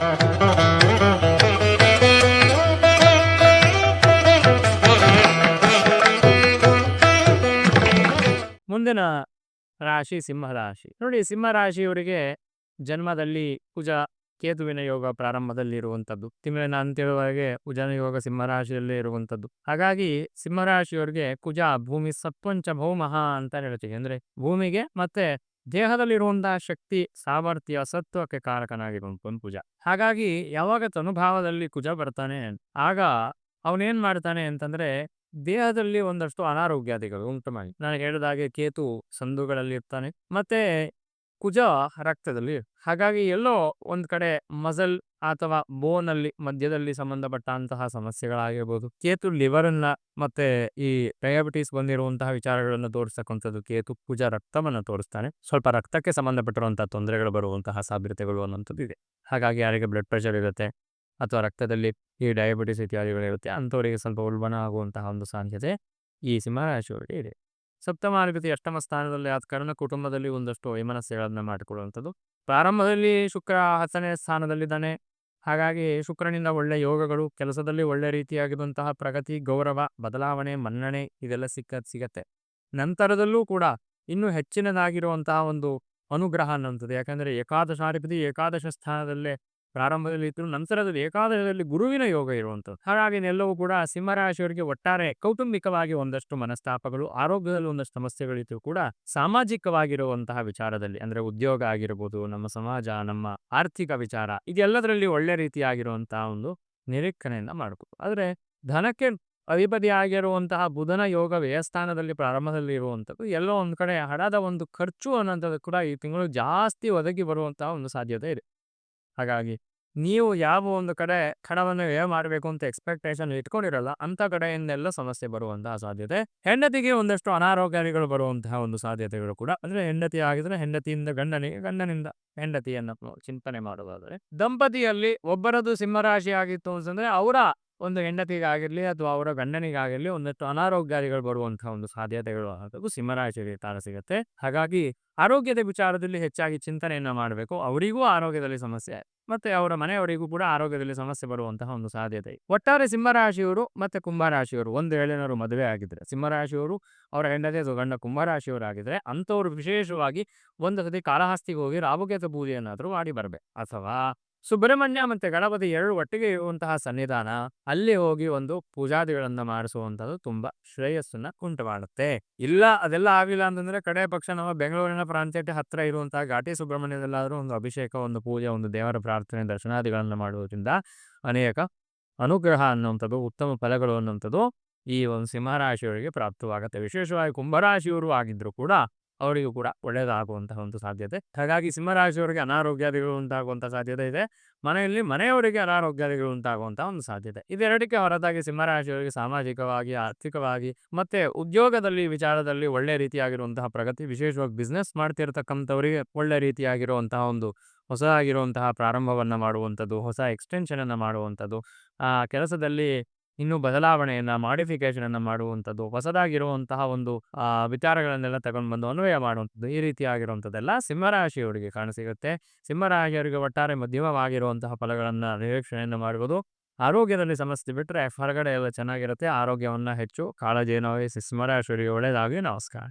ಮುಂದಿನ ರಾಶಿ ಸಿಂಹರಾಶಿ ನೋಡಿ ಸಿಂಹರಾಶಿಯವರಿಗೆ ಜನ್ಮದಲ್ಲಿ ಕುಜ ಕೇತುವಿನ ಯೋಗ ಪ್ರಾರಂಭದಲ್ಲಿ ಇರುವಂತದ್ದು, ತಿಂಗಳಿನ ಅಂತ್ಯದವರೆಗೆ ಕುಜನ ಯೋಗ ಸಿಂಹರಾಶಿಯಲ್ಲೇ ಇರುವಂತದ್ದು. ಹಾಗಾಗಿ ಸಿಂಹರಾಶಿಯವರಿಗೆ ಕುಜ ಭೂಮಿ ಸತ್ಪಂಚ ಭೌಮಹ ಅಂತ ಹೇಳ್ತೀವಿ ಅಂದ್ರೆ ಭೂಮಿಗೆ ಮತ್ತೆ ದೇಹದಲ್ಲಿರುವಂತಹ ಶಕ್ತಿ ಸಾಮರ್ಥ್ಯ ಸತ್ವಕ್ಕೆ ಕಾರಕನಾಗಿರುವಂತ ಕುಜ ಹಾಗಾಗಿ ಯಾವಾಗ ತನುಭಾವದಲ್ಲಿ ಕುಜ ಬರ್ತಾನೆ, ಆಗ ಅವನೇನ್ ಮಾಡ್ತಾನೆ ಅಂತಂದ್ರೆ ದೇಹದಲ್ಲಿ ಒಂದಷ್ಟು ಅನಾರೋಗ್ಯಾದಿಗಳು ಉಂಟು ಮಾಡಿ ನಾನು ಹೇಳಿದಾಗೆ ಕೇತು ಸಂದುಗಳಲ್ಲಿ ಇರ್ತಾನೆ ಮತ್ತೆ ಕುಜ ರಕ್ತದಲ್ಲಿ. ಹಾಗಾಗಿ ಎಲ್ಲೋ ಒಂದ್ ಕಡೆ ಮಸಲ್ ಅಥವಾ ಬೋನಲ್ಲಿ ಮಧ್ಯದಲ್ಲಿ ಸಂಬಂಧಪಟ್ಟಂತಹ ಸಮಸ್ಯೆಗಳಾಗಿರ್ಬೋದು. ಕೇತು ಲಿವರನ್ನ ಮತ್ತೆ ಈ ಡಯಾಬಿಟಿಸ್ ಬಂದಿರುವಂತಹ ವಿಚಾರಗಳನ್ನು ತೋರಿಸ್ತಕ್ಕಂಥದ್ದು ಕೇತು ಕುಜ ರಕ್ತವನ್ನು ತೋರಿಸ್ತಾನೆ. ಸ್ವಲ್ಪ ರಕ್ತಕ್ಕೆ ಸಂಬಂಧಪಟ್ಟಿರುವಂತಹ ತೊಂದರೆಗಳು ಬರುವಂತಹ ಸಾಧ್ಯತೆಗಳು ಅನ್ನೋಂಥದ್ದು ಇದೆ. ಹಾಗಾಗಿ ಯಾರಿಗೆ ಬ್ಲಡ್ ಪ್ರೆಷರ್ ಇರುತ್ತೆ ಅಥವಾ ರಕ್ತದಲ್ಲಿ ಈ ಡಯಾಬಿಟಿಸ್ ಇತ್ಯಾದಿಗಳಿರುತ್ತೆ ಅಂಥವರಿಗೆ ಸ್ವಲ್ಪ ಉಲ್ಬಣ ಆಗುವಂತಹ ಒಂದು ಸಾಧ್ಯತೆ ಈ ಸಿಂಹರಾಶಿಯವರಿಗೆ ಇದೆ. ಸಪ್ತಮಾಧಿಪತಿ ಅಷ್ಟಮ ಸ್ಥಾನದಲ್ಲಿ ಆದ ಕಾರಣ ಕುಟುಂಬದಲ್ಲಿ ಒಂದಷ್ಟು ವೈಮನಸ್ಯಗಳನ್ನ ಮಾಡಿಕೊಳ್ಳುವಂಥದ್ದು. ಪ್ರಾರಂಭದಲ್ಲಿ ಶುಕ್ರ ಹತ್ತನೇ ಸ್ಥಾನದಲ್ಲಿದ್ದಾನೆ. ಹಾಗಾಗಿ ಶುಕ್ರನಿಂದ ಒಳ್ಳೆ ಯೋಗಗಳು, ಕೆಲಸದಲ್ಲಿ ಒಳ್ಳೆ ರೀತಿಯಾಗಿರುವಂತಹ ಪ್ರಗತಿ, ಗೌರವ, ಬದಲಾವಣೆ, ಮನ್ನಣೆ ಇದೆಲ್ಲ ಸಿಕ್ಕ, ಸಿಗತ್ತೆ. ನಂತರದಲ್ಲೂ ಕೂಡ ಇನ್ನೂ ಹೆಚ್ಚಿನದಾಗಿರುವಂತಹ ಒಂದು ಅನುಗ್ರಹ ಅನ್ನುವಂಥದ್ದು. ಯಾಕಂದ್ರೆ ಏಕಾದಶಾಧಿಪತಿ ಏಕಾದಶ ಸ್ಥಾನದಲ್ಲೇ ಪ್ರಾರಂಭದಲ್ಲಿ ಇತ್ತು ನಂತರದಲ್ಲಿ ಏಕಾದಶದಲ್ಲಿ ಗುರುವಿನ ಯೋಗ ಇರುವಂಥದ್ದು. ಹಾಗಾಗಿ ಎಲ್ಲವೂ ಕೂಡ ಸಿಂಹರಾಶಿಯವರಿಗೆ ಒಟ್ಟಾರೆ ಕೌಟುಂಬಿಕವಾಗಿ ಒಂದಷ್ಟು ಮನಸ್ತಾಪಗಳು, ಆರೋಗ್ಯದಲ್ಲಿ ಒಂದಷ್ಟು ಸಮಸ್ಯೆಗಳಿತ್ತು ಕೂಡ ಸಾಮಾಜಿಕವಾಗಿರುವಂತಹ ವಿಚಾರದಲ್ಲಿ, ಅಂದ್ರೆ ಉದ್ಯೋಗ ಆಗಿರ್ಬೋದು, ನಮ್ಮ ಸಮಾಜ, ನಮ್ಮ ಆರ್ಥಿಕ ವಿಚಾರ, ಇದೆಲ್ಲದರಲ್ಲಿ ಒಳ್ಳೆ ರೀತಿಯಾಗಿರುವಂತಹ ಒಂದು ನಿರೀಕ್ಷಣೆಯನ್ನ ಮಾಡಬಹುದು ಆದ್ರೆ ಧನಕ್ಕೆ ಅಧಿಪತಿ ಆಗಿರುವಂತಹ ಬುಧನ ಯೋಗ ವ್ಯಯಸ್ಥಾನದಲ್ಲಿ ಪ್ರಾರಂಭದಲ್ಲಿ ಇರುವಂಥದ್ದು. ಎಲ್ಲೋ ಒಂದ್ ಕಡೆ ಹಣದ ಒಂದು ಖರ್ಚು ಅನ್ನೋಂಥದ್ದು ಕೂಡ ಈ ತಿಂಗಳು ಜಾಸ್ತಿ ಒದಗಿ ಬರುವಂತಹ ಒಂದು ಸಾಧ್ಯತೆ ಇದೆ. ಹಾಗಾಗಿ ನೀವು ಯಾವ ಒಂದು ಕಡೆ ಹಣವನ್ನು ವ್ಯಯ ಮಾಡಬೇಕು ಅಂತ ಎಕ್ಸ್ಪೆಕ್ಟೇಷನ್ ಇಟ್ಕೊಂಡಿರಲ್ಲ, ಅಂತ ಕಡೆಯಿಂದೆಲ್ಲ ಸಮಸ್ಯೆ ಬರುವಂತಹ ಸಾಧ್ಯತೆ. ಹೆಂಡತಿಗೆ ಒಂದಷ್ಟು ಅನಾರೋಗ್ಯಗಳು ಬರುವಂತಹ ಒಂದು ಸಾಧ್ಯತೆಗಳು ಕೂಡ. ಅಂದ್ರೆ ಹೆಂಡತಿ ಆಗಿದ್ರೆ ಹೆಂಡತಿಯಿಂದ ಗಂಡನಿಗೆ ಗಂಡನಿಂದ ಹೆಂಡತಿಯನ್ನು ಚಿಂತನೆ ಮಾಡೋದಾದ್ರೆ ದಂಪತಿಯಲ್ಲಿ ಒಬ್ಬರದು ಸಿಂಹರಾಶಿ ಆಗಿತ್ತು ಅಂತಂದ್ರೆ ಅವರ ಒಂದು ಹೆಂಡತಿಗಾಗಿರಲಿ ಅಥವಾ ಅವರ ಗಂಡನಿಗಾಗಿರಲಿ ಒಂದಷ್ಟು ಅನಾರೋಗ್ಯಗಳು ಬರುವಂತಹ ಒಂದು ಸಾಧ್ಯತೆಗಳು ಅನ್ನೋದು ಸಿಂಹರಾಶಿಗೆ ತಾರ ಸಿಗುತ್ತೆ. ಹಾಗಾಗಿ ಆರೋಗ್ಯದ ವಿಚಾರದಲ್ಲಿ ಹೆಚ್ಚಾಗಿ ಚಿಂತನೆಯನ್ನ ಮಾಡಬೇಕು. ಅವರಿಗೂ ಆರೋಗ್ಯದಲ್ಲಿ ಸಮಸ್ಯೆ, ಮತ್ತೆ ಅವರ ಮನೆಯವರಿಗೂ ಕೂಡ ಆರೋಗ್ಯದಲ್ಲಿ ಸಮಸ್ಯೆ ಬರುವಂತಹ ಒಂದು ಸಾಧ್ಯತೆ. ಒಟ್ಟಾರೆ ಸಿಂಹರಾಶಿಯವರು ಮತ್ತೆ ಕುಂಭರಾಶಿಯವರು ಒಂದು ಹೇಳಿನವರು ಮದುವೆ ಆಗಿದ್ರೆ, ಸಿಂಹರಾಶಿಯವರು ಅವರ ಹೆಂಡತಿ ಅಥವಾ ಗಂಡ ಕುಂಭರಾಶಿಯವರಾಗಿದ್ರೆ ಅಂಥವ್ರು ವಿಶೇಷವಾಗಿ ಒಂದು ಸತಿ ಕಾಲಹಾಸ್ತಿಗೆ ಹೋಗಿ ರಾಹುಕೇತು ಪೂಜೆಯನ್ನಾದರೂ ಮಾಡಿ ಬರಬೇಕು. ಅಥವಾ ಸುಬ್ರಹ್ಮಣ್ಯ ಮತ್ತೆ ಗಣಪತಿ ಎರಡು ಒಟ್ಟಿಗೆ ಇರುವಂತಹ ಸನ್ನಿಧಾನ, ಅಲ್ಲಿ ಹೋಗಿ ಒಂದು ಪೂಜಾದಿಗಳನ್ನ ಮಾಡಿಸುವಂತದ್ದು ತುಂಬಾ ಶ್ರೇಯಸ್ಸನ್ನ ಉಂಟು ಮಾಡುತ್ತೆ. ಇಲ್ಲ, ಅದೆಲ್ಲ ಆಗಿಲ್ಲ ಅಂತಂದ್ರೆ ಕಡೆ ಪಕ್ಷ ನಮ್ಮ ಬೆಂಗಳೂರಿನ ಪ್ರಾಂತ್ಯಕ್ಕೆ ಹತ್ರ ಇರುವಂತಹ ಘಾಟಿ ಸುಬ್ರಹ್ಮಣ್ಯದಲ್ಲಾದ್ರೂ ಒಂದು ಅಭಿಷೇಕ, ಒಂದು ಪೂಜೆ, ಒಂದು ದೇವರ ಪ್ರಾರ್ಥನೆ, ದರ್ಶನಾದಿಗಳನ್ನ ಮಾಡುವುದರಿಂದ ಅನೇಕ ಅನುಗ್ರಹ ಅನ್ನುವಂಥದ್ದು, ಉತ್ತಮ ಫಲಗಳು ಅನ್ನುವಂಥದ್ದು ಈ ಒಂದು ಸಿಂಹರಾಶಿಯವರಿಗೆ ಪ್ರಾಪ್ತವಾಗುತ್ತೆ. ವಿಶೇಷವಾಗಿ ಕುಂಭರಾಶಿಯವರು ಆಗಿದ್ರು ಕೂಡ ಅವರಿಗೂ ಕೂಡ ಒಳ್ಳೆಯದಾಗುವಂತಹ ಒಂದು ಸಾಧ್ಯತೆ. ಹಾಗಾಗಿ ಸಿಂಹರಾಶಿಯವರಿಗೆ ಅನಾರೋಗ್ಯಾದಿಗಳು ಉಂಟಾಗುವಂಥ ಸಾಧ್ಯತೆ ಇದೆ. ಮನೆಯಲ್ಲಿ ಮನೆಯವರಿಗೆ ಅನಾರೋಗ್ಯಾದಿಗಳು ಉಂಟಾಗುವಂಥ ಒಂದು ಸಾಧ್ಯತೆ. ಇದೆರಡಕ್ಕೆ ಹೊರತಾಗಿ ಸಿಂಹರಾಶಿಯವರಿಗೆ ಸಾಮಾಜಿಕವಾಗಿ, ಆರ್ಥಿಕವಾಗಿ, ಮತ್ತೆ ಉದ್ಯೋಗದಲ್ಲಿ, ವಿಚಾರದಲ್ಲಿ ಒಳ್ಳೆ ರೀತಿಯಾಗಿರುವಂತಹ ಪ್ರಗತಿ, ವಿಶೇಷವಾಗಿ ಬಿಸ್ನೆಸ್ ಮಾಡ್ತಿರ್ತಕ್ಕಂಥವರಿಗೆ ಒಳ್ಳೆ ರೀತಿಯಾಗಿರುವಂತಹ ಒಂದು ಹೊಸ ಆಗಿರುವಂತಹ ಪ್ರಾರಂಭವನ್ನು ಮಾಡುವಂಥದ್ದು, ಹೊಸ ಎಕ್ಸ್ಟೆನ್ಷನನ್ನು ಮಾಡುವಂಥದ್ದು. ಆ ಕೆಲಸದಲ್ಲಿ ಇನ್ನು ಬದಲಾವಣೆಯನ್ನ ಮಾಡಿಫಿಕೇಶನ್ ಅನ್ನ ಮಾಡುವಂಥದ್ದು, ಹೊಸದಾಗಿರುವಂತಹ ಒಂದು ವಿಚಾರಗಳನ್ನೆಲ್ಲ ತಗೊಂಡು ಬಂದು ಅನ್ವಯ ಮಾಡುವಂಥದ್ದು ಈ ರೀತಿಯಾಗಿರುವಂಥದ್ದೆಲ್ಲ ಸಿಂಹರಾಶಿಯವರಿಗೆ ಕಾಣಸಿಗುತ್ತೆ. ಸಿಂಹರಾಶಿಯವರಿಗೆ ಒಟ್ಟಾರೆ ಮಧ್ಯಮವಾಗಿರುವಂತಹ ಫಲಗಳನ್ನ ನಿರೀಕ್ಷಣೆಯನ್ನು ಮಾಡುವುದು ಆರೋಗ್ಯದಲ್ಲಿ ಸಮಸ್ಯೆ ಬಿಟ್ಟರೆ ಹೊರಗಡೆ ಎಲ್ಲ ಚೆನ್ನಾಗಿರುತ್ತೆ. ಆರೋಗ್ಯವನ್ನ ಹೆಚ್ಚು ಕಾಳಜಿಯನ್ನು ವಹಿಸಿ ಸಿಂಹರಾಶಿಯವರಿಗೆ ಒಳ್ಳೆಯದಾಗಿ ನಮಸ್ಕಾರ.